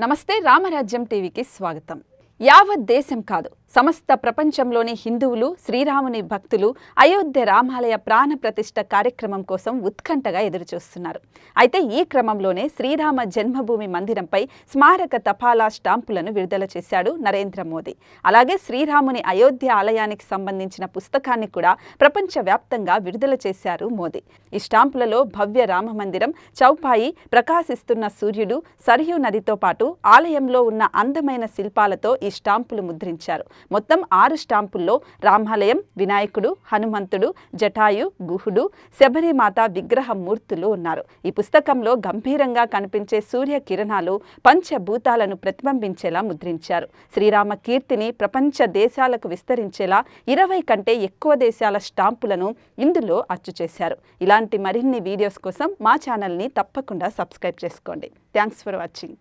నమస్తే రామరాజ్యం టీవీకి స్వాగతం. యావత్ దేశం కాదు సమస్త ప్రపంచంలోని హిందువులు శ్రీరాముని భక్తులు అయోధ్య రామాలయ ప్రాణ ప్రతిష్ఠ కార్యక్రమం కోసం ఉత్కంఠగా ఎదురుచూస్తున్నారు. అయితే ఈ క్రమంలోనే శ్రీరామ జన్మభూమి మందిరంపై స్మారక తపాలా స్టాంపులను విడుదల చేశాడు నరేంద్ర మోదీ. అలాగే శ్రీరాముని అయోధ్య ఆలయానికి సంబంధించిన పుస్తకాన్ని కూడా ప్రపంచవ్యాప్తంగా విడుదల చేశారు మోదీ. ఈ స్టాంపులలో భవ్య రామ మందిరం చౌపాయి ప్రకాశిస్తున్న సూర్యుడు సరియు నదితో పాటు ఆలయంలో ఉన్న అందమైన శిల్పాలతో ఈ స్టాంపులు ముద్రించారు. మొత్తం ఆరు స్టాంపుల్లో రామాలయం వినాయకుడు హనుమంతుడు జటాయు గుహుడు శబరిమాత విగ్రహ మూర్తులు ఉన్నారు. ఈ పుస్తకంలో గంభీరంగా కనిపించే సూర్య కిరణాలు పంచభూతాలను ప్రతిబింబించేలా ముద్రించారు. శ్రీరామ కీర్తిని ప్రపంచ దేశాలకు విస్తరించేలా ఇరవై కంటే ఎక్కువ దేశాల స్టాంపులను ఇందులో అచ్చు చేశారు. ఇలాంటి మరిన్ని వీడియోస్ కోసం మా ఛానల్ని తప్పకుండా సబ్స్క్రైబ్ చేసుకోండి. Thanks for watching.